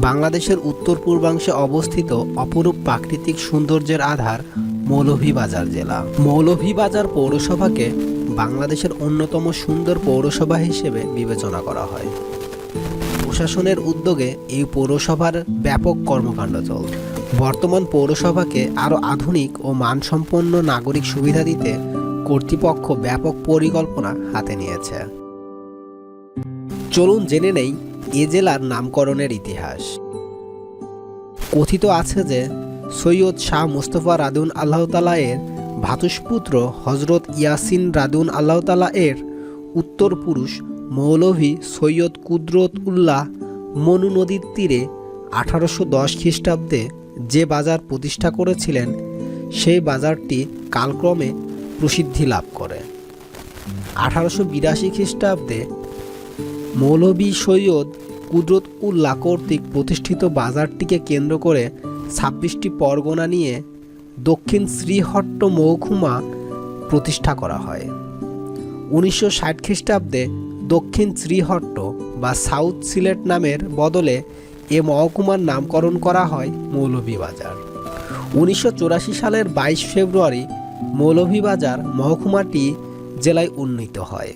বাংলাদেশের উত্তর পূর্বাংশে অবস্থিত অপরূপ প্রাকৃতিক সৌন্দর্যের আধার মৌলভীবাজার জেলা। মৌলভীবাজার পৌরসভাকে বাংলাদেশের অন্যতম সুন্দর পৌরসভা হিসেবে বিবেচনা করা হয়। প্রশাসনের উদ্যোগে এই পৌরসভার ব্যাপক কর্মকাণ্ড চলছে। বর্তমান পৌরসভাকে আরও আধুনিক ও মানসম্পন্ন নাগরিক সুবিধা দিতে কর্তৃপক্ষ ব্যাপক পরিকল্পনা হাতে নিয়েছে। চলুন জেনে নেই এ জেলার নামকরণের ইতিহাস। কথিত আছে যে, সৈয়দ শাহ মুস্তফা রাদুন আল্লাহ তালা এর ভাতুষপুত্র হজরত ইয়াসিন রাদুন আল্লাহ তালা এর উত্তর পুরুষ মৌলভী সৈয়দ কুদরত উল্লাহ মনু নদীর তীরে আঠারোশো দশ খ্রিস্টাব্দে যে বাজার প্রতিষ্ঠা করেছিলেন, সেই বাজারটি কালক্রমে প্রসিদ্ধি লাভ করে। আঠারোশো বিরাশি খ্রিস্টাব্দে মৌলভী সৈয়দ কুদরত উল্লাহ কর্তৃক প্রতিষ্ঠিত বাজারটিকে কেন্দ্র করে ছাব্বিশটি পরগনা নিয়ে দক্ষিণ শ্রীহট্ট মহকুমা প্রতিষ্ঠা করা হয়। উনিশশো ষাট খ্রিস্টাব্দে দক্ষিণ শ্রীহট্ট বা সাউথ সিলেট নামের বদলে এ মহকুমার নামকরণ করা হয় মৌলভীবাজার উনিশশো চুরাশি সালের বাইশ ফেব্রুয়ারি মৌলভীবাজার মহকুমাটি জেলায় উন্নীত হয়।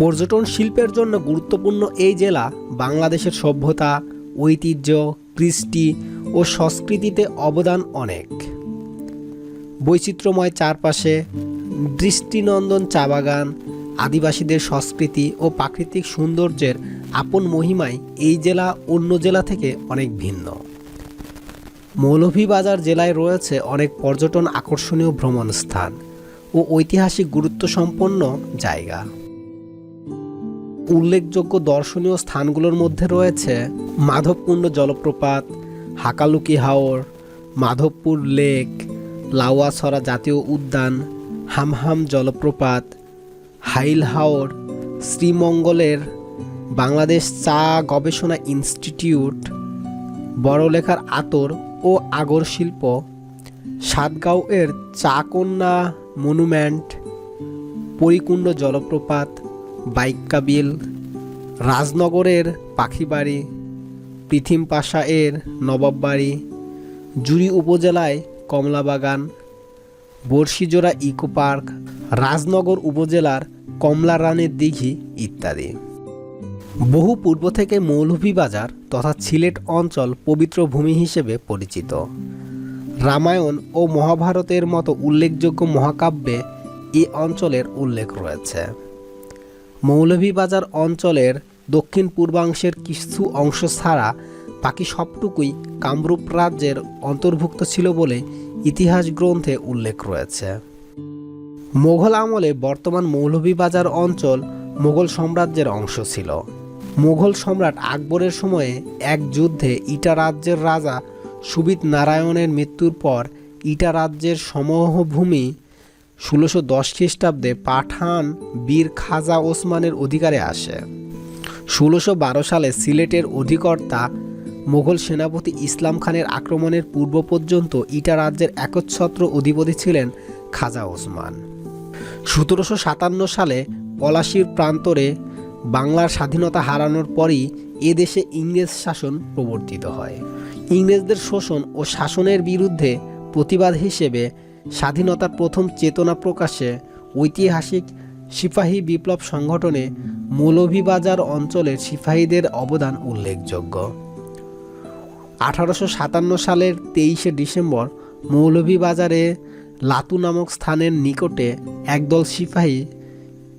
পর্যটন শিল্পের জন্য গুরুত্বপূর্ণ এই জেলা বাংলাদেশের সভ্যতা, ঐতিহ্য, কৃষ্টি ও সংস্কৃতিতে অবদান অনেক। বৈচিত্র্যময় চারপাশে, দৃষ্টিনন্দন চা বাগান, আদিবাসীদের সংস্কৃতি ও প্রাকৃতিক সৌন্দর্যের আপন মহিমায় এই জেলা অন্য জেলা থেকে অনেক ভিন্ন। মৌলভীবাজার জেলায় রয়েছে অনেক পর্যটন আকর্ষণীয় ভ্রমণ স্থান ও ঐতিহাসিক গুরুত্বসম্পন্ন জায়গা। উল্লেখযোগ্য দর্শনীয় স্থানগুলোর মধ্যে রয়েছে মাধবকুণ্ড জলপ্রপাত, হাকালুকি হাওর, মাধবপুর লেক লাউয়াছড়া জাতীয় উদ্যান, হামহাম জলপ্রপাত, হাইল হাওর, শ্রীমঙ্গলের বাংলাদেশ চা গবেষণা ইনস্টিটিউট, বড়লেখার আতর ও আগর শিল্প সাতগাঁও এর চাকন্যা মনুমেন্ট, পরিকুণ্ড জলপ্রপাত বাইক্কা বিল রাজনগরের পাখিবাড়ি পৃথিম পাশা এর নবাববাড়ি জুড়ি উপজেলায় কমলাবাগান বর্ষিজোড়া ইকো পার্ক, রাজনগর উপজেলার কমলা রানের দিঘি ইত্যাদি। বহু পূর্ব থেকে মৌলভীবাজার তথা সিলেট অঞ্চল পবিত্র ভূমি হিসেবে পরিচিত। রামায়ণ ও মহাভারতের মতো উল্লেখযোগ্য মহাকাব্যে এ অঞ্চলের উল্লেখ রয়েছে। মৌলভীবাজার অঞ্চলের দক্ষিণ পূর্বাংশের কিছু অংশ ছাড়া বাকি সবটুকুই কামরূপ রাজ্যের অন্তর্ভুক্ত ছিল বলে ইতিহাস গ্রন্থে উল্লেখ রয়েছে। মোঘল আমলে বর্তমান মৌলভীবাজার অঞ্চল মোগল সাম্রাজ্যের অংশ ছিল। মোগল সম্রাট আকবরের সময়ে এক যুদ্ধে ইটা রাজ্যের রাজা সুবিত নারায়ণের মৃত্যুর পর ইটা রাজ্যের সমভূমি ষোলোশো দশ খ্রিস্টাব্দে পাঠান বীর খাজা ওসমানের অধিকারে আসে। ষোলোশো বারো সালে সিলেটের অধিকর্তা মোগল সেনাপতি ইসলাম খানের আক্রমণের পূর্ব পর্যন্ত ইটা রাজ্যের একচ্ছত্র অধিপতি ছিলেন খাজা ওসমান। সতেরোশো সাতান্ন সালে পলাশির প্রান্তরে বাংলার স্বাধীনতা হারানোর পরই এদেশে ইংরেজ শাসন প্রবর্তিত হয়। ইংরেজদের শোষণ ও শাসনের বিরুদ্ধে প্রতিবাদ হিসেবে স্বাধীনতার প্রথম চেতনা প্রকাশে ঐতিহাসিক সিপাহী বিপ্লব সংগঠনে মৌলভীবাজার অঞ্চলের সিপাহীদের অবদান উল্লেখযোগ্য। আঠারোশো সাতান্ন সালের তেইশে ডিসেম্বর মৌলভীবাজারে লাতু নামক স্থানের নিকটে একদল সিপাহী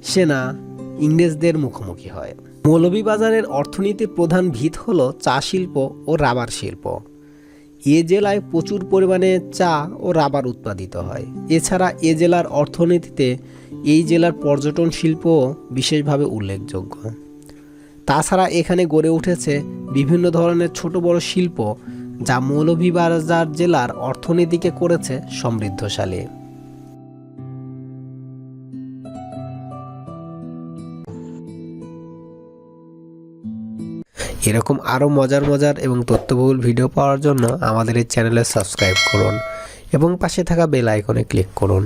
সেনা ইংরেজদের মুখোমুখি হয়। মৌলভীবাজারের অর্থনীতির প্রধান ভিত হল চা শিল্প ও রাবার শিল্প। এ জেলায় প্রচুর পরিমাণে চা ও রাবার উৎপাদিত হয়। এছাড়া এ জেলার অর্থনীতিতে এই জেলার পর্যটন শিল্প বিশেষভাবে উল্লেখযোগ্য। তাছাড়া এখানে গড়ে উঠেছে বিভিন্ন ধরনের ছোট বড় শিল্প যা মৌলভীবাজার জেলার অর্থনীতিকে করেছে সমৃদ্ধশালী। এরকম আরও মজার মজার এবং তথ্যবহুল ভিডিও পাওয়ার জন্য আমাদের এই চ্যানেলে সাবস্ক্রাইব করুন এবং পাশে থাকা বেল আইকনে ক্লিক করুন।